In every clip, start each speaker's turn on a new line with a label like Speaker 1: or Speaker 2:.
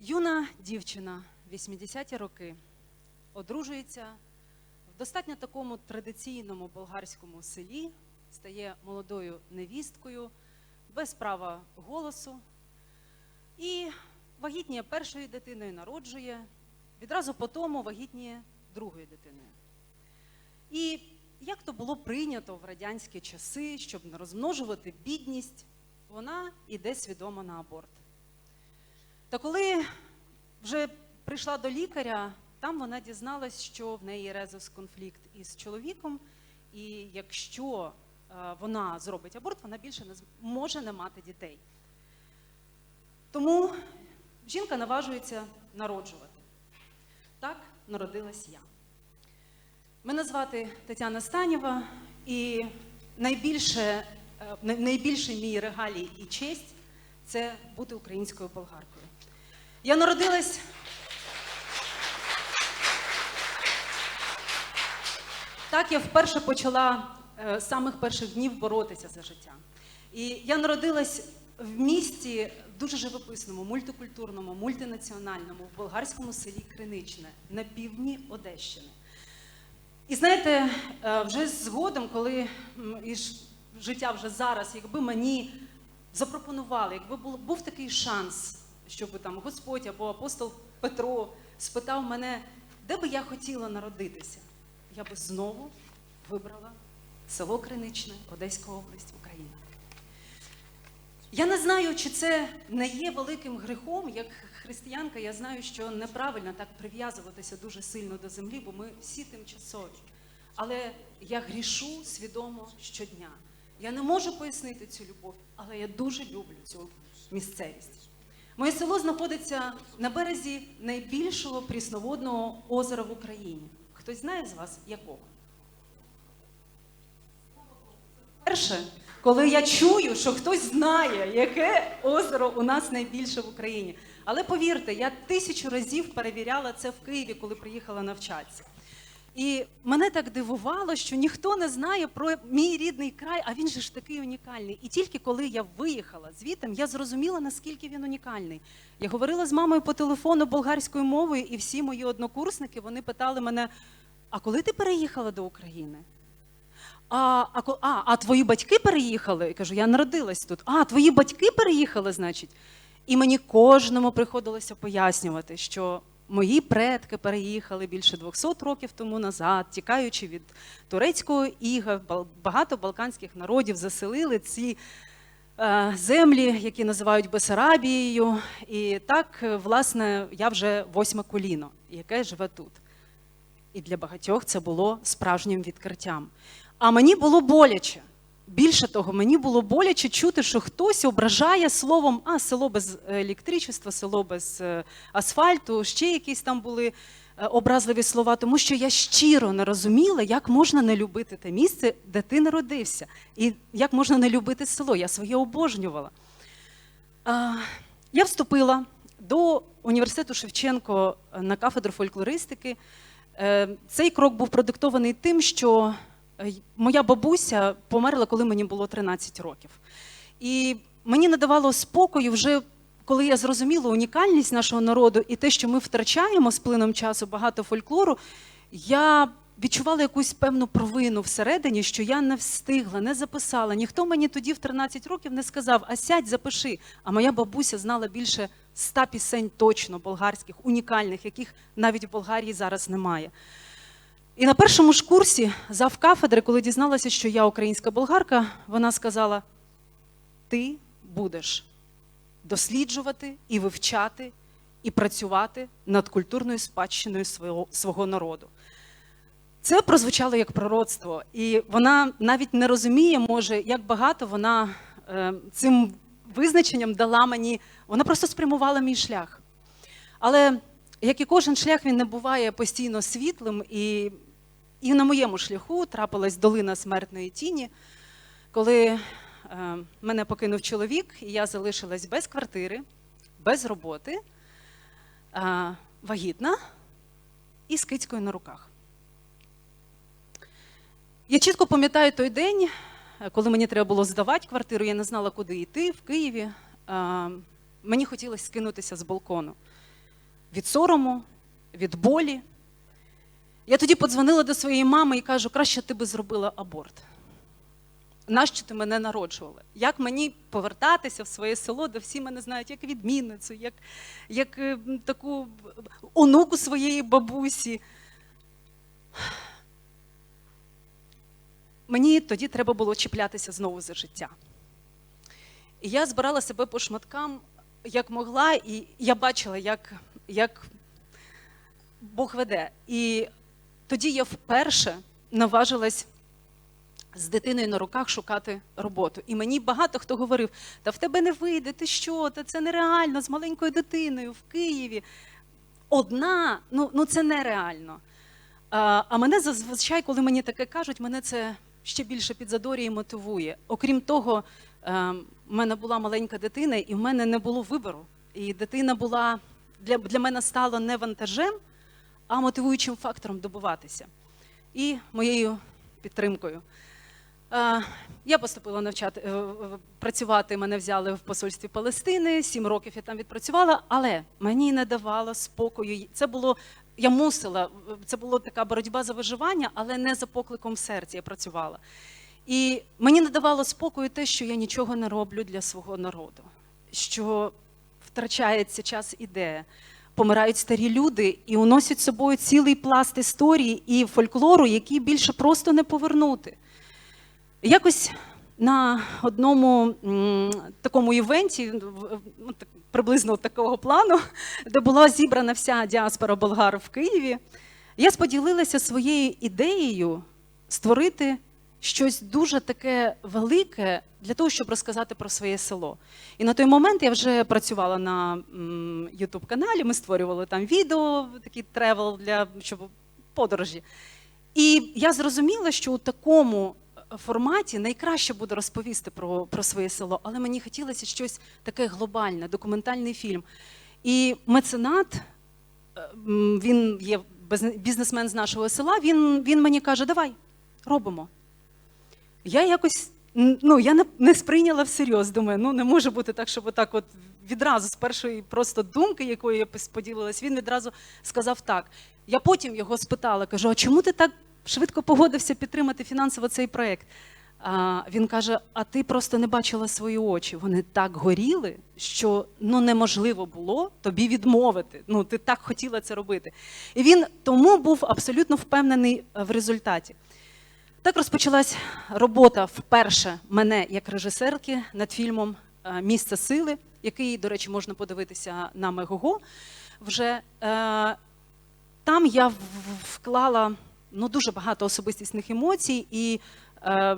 Speaker 1: Юна дівчина, 80-ті роки, одружується в достатньо такому традиційному болгарському селі, стає молодою невісткою, без права голосу. І вагітніє першою дитиною, народжує, відразу по тому вагітніє другою дитиною. І як то було прийнято в радянські часи, щоб не розмножувати бідність, вона йде свідомо на аборт. Та коли вже прийшла до лікаря, там вона дізналась, що в неї резус конфлікт із чоловіком, і якщо е, вона зробить аборт, вона більше не може не мати дітей. Тому жінка наважується народжувати. Так народилась я. Мене звати Тетяна Станєва, і найбільше, е, най- найбільший мій регалій і честь це бути українською болгаркою. Я народилась. Так, я вперше почала е, з самих перших днів боротися за життя. І я народилась в місті дуже живописному, мультикультурному, мультинаціональному, в болгарському селі Криничне на півдні Одещини. І знаєте, е, вже згодом, коли і життя вже зараз, якби мені запропонували, якби був, був такий шанс, щоб там Господь або апостол Петро спитав мене, де би я хотіла народитися, я би знову вибрала село Криничне, Одеська область, Україна. Я не знаю, чи це не є великим грехом. Як християнка, я знаю, що неправильно так прив'язуватися дуже сильно до землі, бо ми всі тимчасові. Але я грішу свідомо щодня. Я не можу пояснити цю любов, але я дуже люблю цю місцевість. Моє село знаходиться на березі найбільшого прісноводного озера в Україні. Хтось знає з вас якого? Перше, коли я чую, що хтось знає, яке озеро у нас найбільше в Україні. Але повірте, я тисячу разів перевіряла це в Києві, коли приїхала навчатися. І мене так дивувало, що ніхто не знає про мій рідний край, а він же ж такий унікальний. І тільки коли я виїхала звідти, я зрозуміла, наскільки він унікальний. Я говорила з мамою по телефону болгарською мовою, і всі мої однокурсники вони питали мене: а коли ти переїхала до України? А, а, а, а твої батьки переїхали? Я кажу, я народилась тут. А, твої батьки переїхали, значить. І мені кожному приходилося пояснювати, що мої предки переїхали більше 200 років тому назад, тікаючи від турецького іга, багато балканських народів заселили ці е, землі, які називають Бесарабією. І так, е, власне, я вже восьме коліно, яке живе тут. І для багатьох це було справжнім відкриттям. А мені було боляче. Більше того, мені було боляче чути, що хтось ображає словом, а село без електричества, село без е, асфальту, ще якісь там були е, образливі слова, тому що я щиро не розуміла, як можна не любити те місце, де ти народився, і як можна не любити село. Я своє обожнювала. Я вступила до університету Шевченко на кафедру фольклористики. Е, Цей крок був продиктований тим, що е, моя бабуся померла, коли мені було 13 років. І мені не давало спокою вже. Коли я зрозуміла унікальність нашого народу і те, що ми втрачаємо з плином часу багато фольклору, я відчувала якусь певну провину всередині, що я не встигла, не записала. Ніхто мені тоді в 13 років не сказав, а сядь, запиши. А моя бабуся знала більше ста пісень точно болгарських, унікальних, яких навіть в Болгарії зараз немає. І на першому ж курсі зав кафедри, коли дізналася, що я українська болгарка, вона сказала: ти будеш досліджувати і вивчати, і працювати над культурною спадщиною свого, свого народу. Це прозвучало як пророцтво, і вона навіть не розуміє, може, як багато вона е, цим визначенням дала мені, вона просто спрямувала мій шлях. Але як і кожен шлях, він не буває постійно світлим, і, і на моєму шляху трапилась долина смертної тіні, коли е, мене покинув чоловік, і я залишилась без квартири, без роботи, е, вагітна і з кицькою на руках. Я чітко пам'ятаю той день, е, коли мені треба було здавати квартиру, я не знала, куди йти в Києві. Мені хотілося скинутися з балкону. від сорому, від болі. Я тоді подзвонила до своєї мами і кажу, краще ти би зробила аборт. Нащо ти мене народжувала? Як мені повертатися в своє село, де всі мене знають як відмінницю, як, як е, таку онуку своєї бабусі. Мені тоді треба було чіплятися знову за життя. І я збирала себе по шматкам, як могла, і я бачила, як, як Бог веде. І тоді я вперше наважилась з дитиною на руках шукати роботу. І мені багато хто говорив: та в тебе не вийде, ти що? Та це нереально з маленькою дитиною в Києві. Одна, ну, ну це нереально. А, а мене зазвичай, коли мені таке кажуть, мене це ще більше підзадорює і мотивує. Окрім того, е, в мене була маленька дитина, і в мене не було вибору. І дитина була для, для мене стала не вантажем, а мотивуючим фактором добуватися. І моєю підтримкою. Я поступила навчати е, працювати. Мене взяли в посольстві Палестини. Сім років я там відпрацювала, але мені не давало спокою. Це було я мусила. Це була така боротьба за виживання, але не за покликом в серці. Я працювала. І мені не давало спокою те, що я нічого не роблю для свого народу, що втрачається час іде. Помирають старі люди і уносять з собою цілий пласт історії і фольклору, який більше просто не повернути. Якось на одному такому івенті, ну, приблизно такого плану, де була зібрана вся діаспора болгар в Києві, я споділилася своєю ідеєю створити щось дуже таке велике для того, щоб розказати про своє село. І на той момент я вже працювала на youtube каналі ми створювали там відео, такий тревел для щоб подорожі. І я зрозуміла, що у такому е, форматі найкраще буде розповісти про, про своє село, але мені хотілося щось таке глобальне, документальний фільм. І меценат, е, він є бізнесмен з нашого села, він, він мені каже: давай, робимо. Я якось ну, я не, сприйняла всерйоз. Думаю, ну не може бути так, щоб отак от відразу з першої просто думки, якою я поділилась, він відразу сказав так. Я потім його спитала, кажу: а чому ти так швидко погодився підтримати фінансово цей проєкт? А, він каже: А ти просто не бачила свої очі. Вони так горіли, що ну неможливо було тобі відмовити. Ну ти так хотіла це робити. І він тому був абсолютно впевнений е, в результаті. Так розпочалась робота вперше мене як режисерки над фільмом е, Місце сили, який, до речі, можна подивитися на Мегого. Вже е, там я вклала ну, дуже багато особистісних емоцій і е,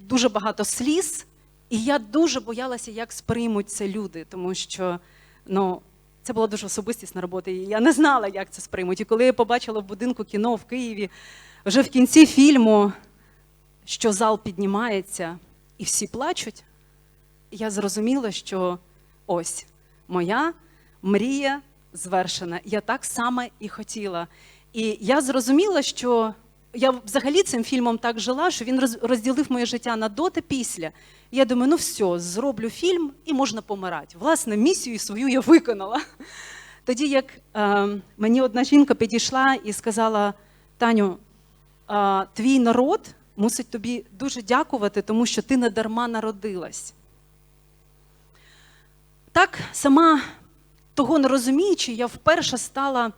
Speaker 1: дуже багато сліз. І я дуже боялася, як сприймуть це люди, тому що ну, це була дуже особистісна робота, і я не знала, як це сприймуть. І коли я побачила в будинку кіно в Києві, вже в кінці фільму, що зал піднімається і всі плачуть, я зрозуміла, що ось моя мрія звершена. Я так само і хотіла. І я зрозуміла, що я взагалі цим фільмом так жила, що він розділив моє життя на до та після. Я думаю, ну все, зроблю фільм і можна помирати. Власне, місію свою я виконала. Тоді, як е, мені одна жінка підійшла і сказала: Таню, а, твій народ мусить тобі дуже дякувати, тому що ти не дарма народилась. Так, сама того не розуміючи, я вперше стала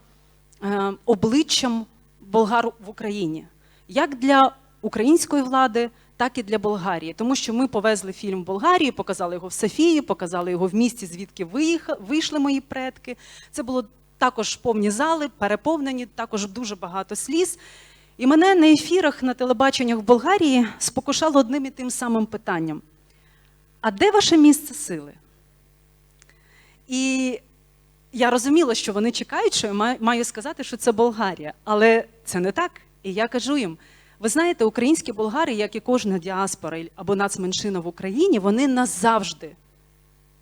Speaker 1: е, обличчям болгар в Україні. Як для української влади, так і для Болгарії. Тому що ми повезли фільм в Болгарію, показали його в Софії, показали його в місті, звідки вийшли мої предки. Це було також повні зали, переповнені, також дуже багато сліз. І мене на ефірах на телебаченнях в Болгарії спокушало одним і тим самим питанням: а де ваше місце сили? І я розуміла, що вони чекають, що я маю сказати, що це Болгарія. Але це не так. І я кажу їм: ви знаєте, українські болгари, як і кожна діаспора або нацменшина в Україні, вони назавжди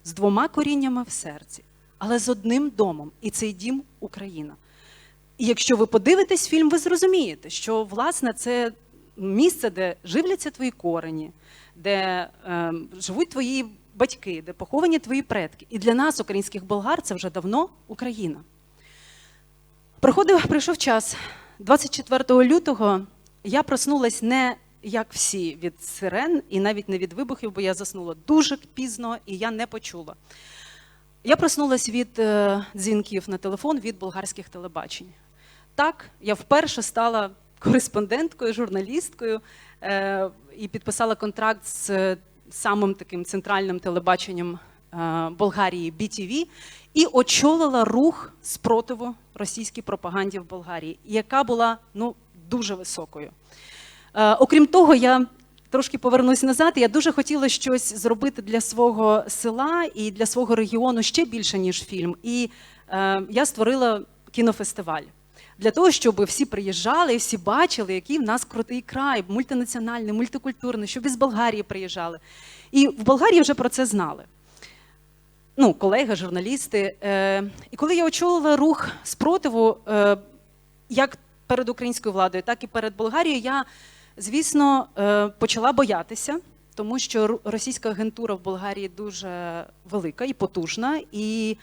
Speaker 1: з двома коріннями в серці, але з одним домом. І цей дім Україна. Якщо ви подивитесь фільм, ви зрозумієте, що власне це місце, де живляться твої корені, де е, живуть твої батьки, де поховані твої предки. І для нас, українських болгар, це вже давно Україна. Проходив, прийшов час. 24 лютого я проснулась не як всі від сирен і навіть не від вибухів, бо я заснула дуже пізно і я не почула. Я проснулась від е, дзвінків на телефон від болгарських телебачень. Так, я вперше стала кореспонденткою, журналісткою е, і підписала контракт з е, самим таким центральним телебаченням е, Болгарії BTV і очолила рух спротиву російській пропаганді в Болгарії, яка була ну, дуже високою. Е, окрім того, я трошки повернусь назад. Я дуже хотіла щось зробити для свого села і для свого регіону ще більше, ніж фільм. І е, я створила кінофестиваль. Для того, щоб всі приїжджали і всі бачили, який в нас крутий край, мультинаціональний, мультикультурний, щоб із Болгарії приїжджали. І в Болгарії вже про це знали. Ну, колеги, журналісти. Е, і коли я очолила рух спротиву, е, як перед українською владою, так і перед Болгарією, я, звісно, е, почала боятися, тому що російська агентура в Болгарії дуже велика і потужна. І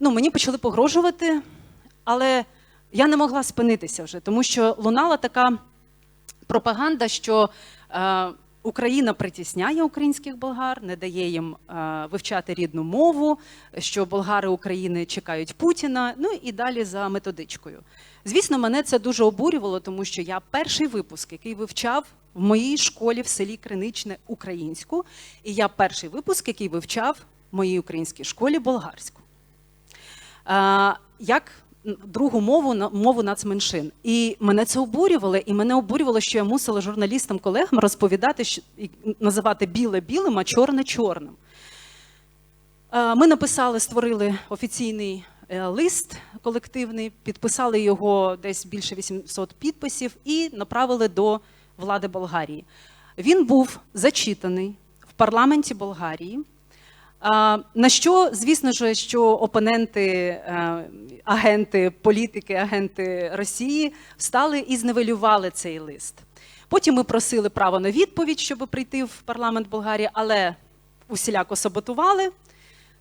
Speaker 1: ну, мені почали погрожувати, але я не могла спинитися вже, тому що лунала така пропаганда, що е, Україна притісняє українських болгар, не дає їм е, вивчати рідну мову, що болгари України чекають Путіна. Ну і далі за методичкою. Звісно, мене це дуже обурювало, тому що я перший випуск, який вивчав в моїй школі в селі Криничне українську, і я перший випуск, який вивчав в моїй українській школі болгарську. Е, як другу мову на- мову нацменшин. І мене це обурювало, і мене обурювало, що я мусила журналістам колегам розповідати, що називати біле білим, а чорне чорним. Е, Ми написали, створили офіційний е, лист колективний, підписали його десь більше 800 підписів і направили до влади Болгарії. Він був зачитаний в парламенті Болгарії. На що, звісно ж, що опоненти, е, агенти, політики, агенти Росії встали і зневелювали цей лист. Потім ми просили право на відповідь, щоб прийти в парламент Болгарії, але усіляко саботували.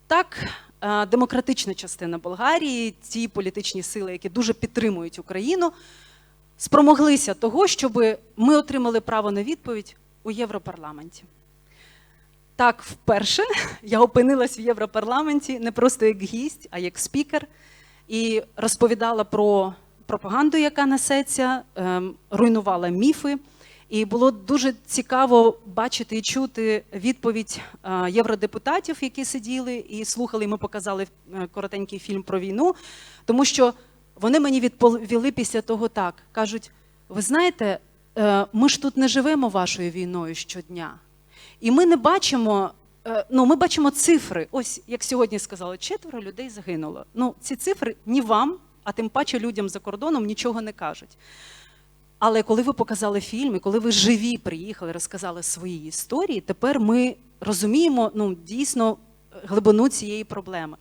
Speaker 1: Так, е, демократична частина Болгарії, ті політичні сили, які дуже підтримують Україну, спромоглися того, щоб ми отримали право на відповідь у Європарламенті. Так, вперше я опинилась в Європарламенті не просто як гість, а як спікер, і розповідала про пропаганду, яка несеться, ем, руйнувала міфи. І було дуже цікаво бачити і чути відповідь е, євродепутатів, які сиділи і слухали. і Ми показали е, коротенький фільм про війну, тому що вони мені відповіли після того так: кажуть: ви знаєте, е, ми ж тут не живемо вашою війною щодня. І ми не бачимо, е, ну ми бачимо цифри. Ось як сьогодні сказали, четверо людей загинуло. Ну, ці цифри ні вам, а тим паче людям за кордоном нічого не кажуть. Але коли ви показали фільм, і коли ви живі приїхали, розказали свої історії, тепер ми розуміємо ну, дійсно глибину цієї проблеми.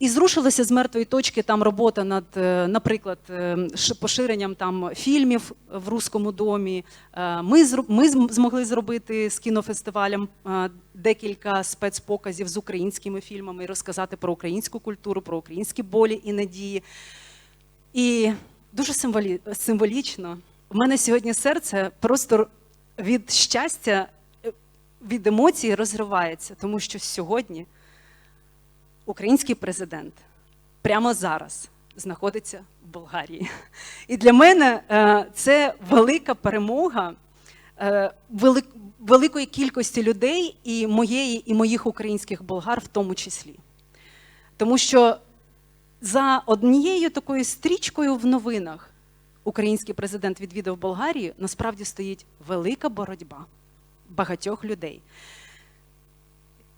Speaker 1: І зрушилася з мертвої точки там робота над, е, наприклад, е, поширенням там фільмів в Руському домі. Е, Ми, ми змогли зробити з кінофестивалем декілька спецпоказів з українськими фільмами і розказати про українську культуру, про українські болі і надії. І дуже символі... символічно. У мене сьогодні серце просто від щастя, від емоцій розривається, тому що сьогодні український президент прямо зараз знаходиться в Болгарії. І для мене е, це велика перемога е, великої кількості людей і моєї, і моїх українських болгар в тому числі. Тому що за однією такою стрічкою в новинах український президент відвідав Болгарію, насправді стоїть велика боротьба багатьох людей.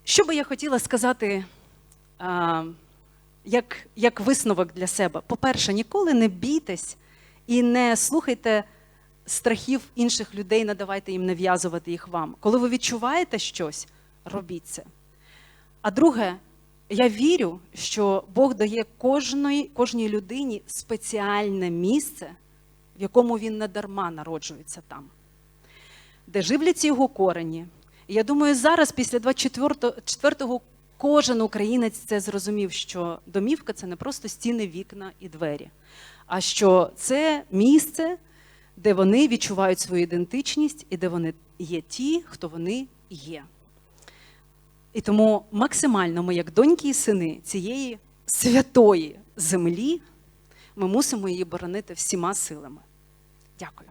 Speaker 1: Що би я хотіла сказати як, як висновок для себе? По-перше, ніколи не бійтесь і не слухайте страхів інших людей, не давайте їм нав'язувати їх вам. Коли ви відчуваєте щось, робіть це. А друге, я вірю, що Бог дає кожної, кожній людині спеціальне місце, в якому він не дарма народжується там, де живляться його корені. І я думаю, зараз, після 24-го, кожен українець це зрозумів, що домівка це не просто стіни, вікна і двері, а що це місце, де вони відчувають свою ідентичність і де вони є ті, хто вони є. І тому максимально ми, як доньки і сини цієї святої землі, ми мусимо її боронити всіма силами. Дякую.